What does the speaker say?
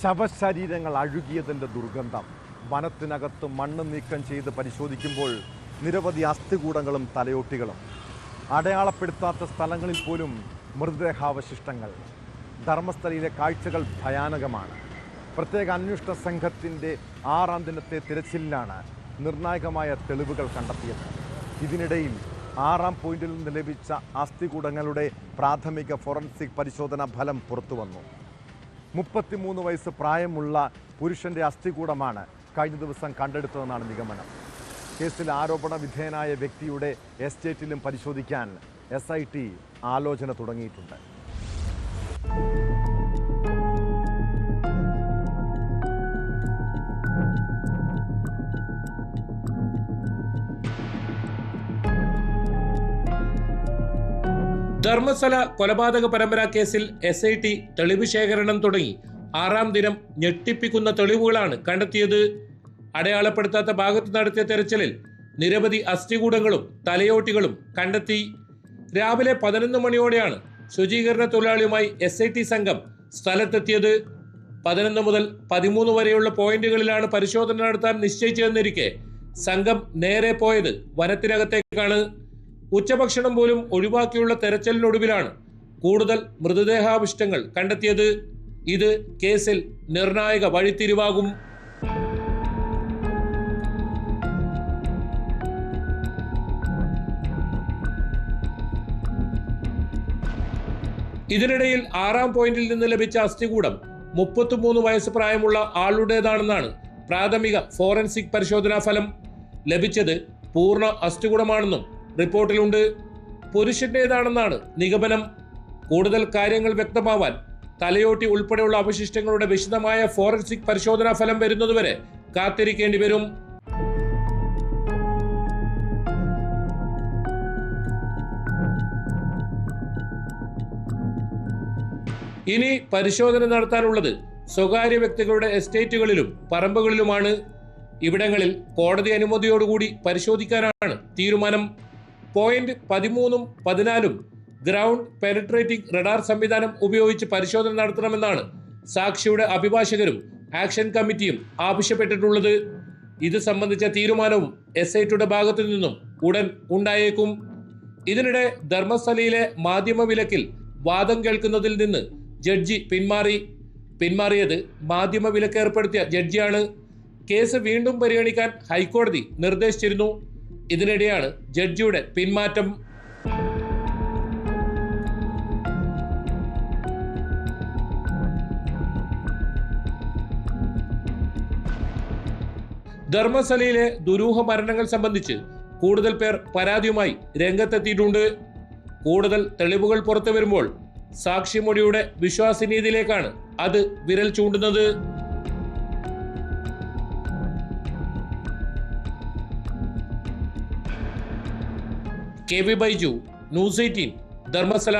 ശവശരീരങ്ങൾ അഴുകിയതിന്റെ ദുർഗന്ധം. വനത്തിനകത്ത് മണ്ണ് നീക്കം ചെയ്ത് പരിശോധിക്കുമ്പോൾ നിരവധി അസ്ഥികൂടങ്ങളും തലയോട്ടികളും. അടയാളപ്പെടുത്താത്ത സ്ഥലങ്ങളിൽ പോലും മൃതദേഹാവശിഷ്ടങ്ങൾ. ധർമ്മസ്ഥലയിലെ കാഴ്ചകൾ ഭയാനകമാണ്. പ്രത്യേക അന്വേഷണ സംഘത്തിന്റെ ആറാം ദിനത്തെ തിരച്ചിലിലാണ് നിർണായകമായ തെളിവുകൾ കണ്ടെത്തിയത്. ഇതിനിടയിൽ ആറാം പോയിന്റിൽ നിന്ന് ലഭിച്ച അസ്ഥികൂടങ്ങളുടെ പ്രാഥമിക ഫോറൻസിക് പരിശോധനാ ഫലം പുറത്തുവന്നു. മുപ്പത്തിമൂന്ന് വയസ്സ് പ്രായമുള്ള പുരുഷന്റെ അസ്ഥികൂടമാണ് കഴിഞ്ഞ ദിവസം കണ്ടെടുത്തതെന്നാണ് നിഗമനം. കേസിൽ ആരോപണ വിധേയനായ വ്യക്തിയുടെ എസ്റ്റേറ്റിലും പരിശോധിക്കാൻ എസ് ആലോചന തുടങ്ങിയിട്ടുണ്ട്. ധർമ്മസ്ഥല കൊലപാതക പരമ്പര കേസിൽ എസ് ഐ ടി തെളിവ് ശേഖരണം തുടങ്ങി. ആറാം ദിനം ഞെട്ടിപ്പിക്കുന്ന തെളിവുകളാണ് കണ്ടെത്തിയത്. അടയാളപ്പെടുത്താത്ത ഭാഗത്ത് നടത്തിയ തെരച്ചിലിൽ നിരവധി അസ്ഥികൂടങ്ങളും തലയോട്ടികളും കണ്ടെത്തി. രാവിലെ പതിനൊന്ന് മണിയോടെയാണ് ശുചീകരണ തൊഴിലാളിയുമായി എസ് ഐ ടി സംഘം സ്ഥലത്തെത്തിയത്. പതിനൊന്ന് മുതൽ പതിമൂന്ന് വരെയുള്ള പോയിന്റുകളിലാണ് പരിശോധന നടത്താൻ നിശ്ചയിച്ചതെന്നിരിക്കെ സംഘം നേരെ പോയത് വനത്തിനകത്തേക്കാണ്. ഉച്ചഭക്ഷണം പോലും ഒഴിവാക്കിയുള്ള തെരച്ചിലിനൊടുവിലാണ് കൂടുതൽ മൃതദേഹാവിഷ്ടങ്ങൾ കണ്ടെത്തിയത്. ഇത് കേസിൽ നിർണായക വഴിത്തിരിവാകും. ഇതിനിടയിൽ ആറാം പോയിന്റിൽ നിന്ന് ലഭിച്ച അസ്ഥികൂടം മുപ്പത്തിമൂന്ന് വയസ്സ് പ്രായമുള്ള ആളുടേതാണെന്നാണ് പ്രാഥമിക ഫോറൻസിക് പരിശോധനാ ഫലം. ലഭിച്ചത് പൂർണ അസ്ഥികൂടമാണെന്നും റിപ്പോർട്ടിലുണ്ട്. പുരുഷന്റേതാണെന്നാണ് നിഗമനം. കൂടുതൽ കാര്യങ്ങൾ വ്യക്തമാവാൻ തലയോട്ടി ഉൾപ്പെടെയുള്ള അവശിഷ്ടങ്ങളുടെ വിശദമായ ഫോറൻസിക് പരിശോധനാ ഫലം വരുന്നതുവരെ കാത്തിരിക്കേണ്ടി വരും. ഇനി പരിശോധന നടത്താനുള്ളത് സ്വകാര്യ വ്യക്തികളുടെ എസ്റ്റേറ്റുകളിലും പറമ്പുകളിലുമാണ്. ഇവിടങ്ങളിൽ കോടതി അനുമതിയോടുകൂടി പരിശോധിക്കാനാണ് തീരുമാനം. പോയിന്റ് പതിമൂന്നും പതിനാലും ഗ്രൗണ്ട് പെനട്രേറ്റിംഗ് റഡാർ സംവിധാനം ഉപയോഗിച്ച് പരിശോധന നടത്തണമെന്നാണ് സാക്ഷിയുടെ അഭിഭാഷകരും ആക്ഷൻ കമ്മിറ്റിയും ആവശ്യപ്പെട്ടിട്ടുള്ളത്. ഇത് സംബന്ധിച്ച തീരുമാനവും എസ് ഐ ടിയുടെ ഭാഗത്തു നിന്നും ഉടൻ ഉണ്ടായേക്കും. ഇതിനിടെ ധർമ്മസ്ഥലയിലെ മാധ്യമ വിലക്കിൽ വാദം കേൾക്കുന്നതിൽ നിന്ന് ജഡ്ജി പിന്മാറി. പിന്മാറിയത് മാധ്യമ വിലക്ക് ഏർപ്പെടുത്തിയ ജഡ്ജിയാണ്. കേസ് വീണ്ടും പരിഗണിക്കാൻ ഹൈക്കോടതി നിർദ്ദേശിച്ചിരുന്നു. ഇതിനിടെയാണ് ജഡ്ജിയുടെ പിന്മാറ്റം. ധർമ്മസ്ഥലയിലെ ദുരൂഹ മരണങ്ങൾ സംബന്ധിച്ച് കൂടുതൽ പേർ പരാതിയുമായി രംഗത്തെത്തിയിട്ടുണ്ട്. കൂടുതൽ തെളിവുകൾ പുറത്തു വരുമ്പോൾ സാക്ഷിമൊഴിയുടെ വിശ്വാസനീതിയിലേക്കാണ് അത് വിരൽ ചൂണ്ടുന്നത്. K V Baiju news eighteen Dharmasthala